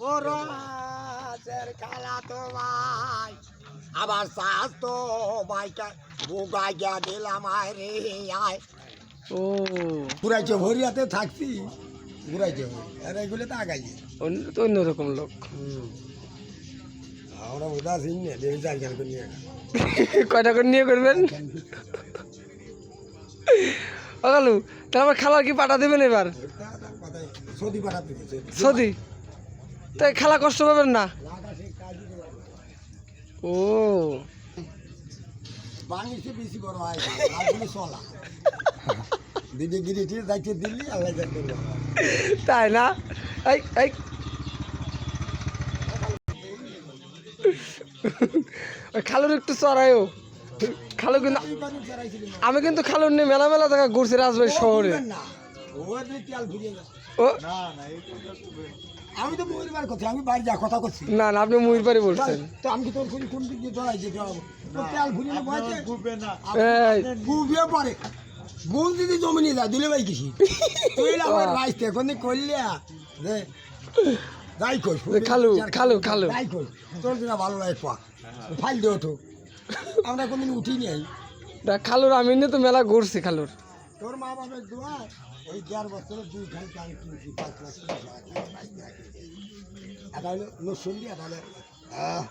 ও রাজের খেলা তো ভাই আবার তো ভাইটা বুগাই গিয়া দিলাম আয় রে আয়। ও। ঘুরাইছে ভরিয়াতে থাকছি ঘুরাইছে আর এগুলো তো আগাই অন্য- তো অন্যরকম লোক। আমরা নিয়ে কয়টা করে নিয়ে করবেন? আমার খালা কি পাঠা দেবেন এবার? সদি পাঠাতে সদি তাই খেলা কষ্ট পাবেন না? ও। বাংলাদেশে বেশি বড় হয় চলা। দিদি গিরিটির দায়িত্ব দিল্লি আল্লাহ তাই না? এই এই। খালুর একটু চড়াইও খালু কিন্তু আমি কিন্তু খালুর নিয়ে মেলা মেলা জায়গা ঘুরছি রাজবাড়ি শহরে। ও আমি তো মহিলার কথা আমি বাড়ি যা কথা করছি। না না আপনি মুহির বাড়ি বলছেন তো আমি তোর কোন কোন দিক দিয়ে দৌড়াই যেতে হবে? তো তেল ঘুরিয়ে বসে এই। গুবিয়ে পরে। দিদি জমি নিয়ে যা দিলে ভাই কিছু তুই না আমার রাইতে কোন করলে রে যাই কর খালু, খালু, খালু। যাই কর। তোর দিনা ভালো লাগে পা। ফাইল দে ওঠো। আমরা কোনদিন উঠি নেই। না, খালুর আমি তো মেলা ঘুরছি খালুর। তোর মা বাবার দোয়া ওই দেড় বছরে দুই চাল কিনছি পাঁচ লাখ এটা হলো নসন্দি এটা হলো আহ,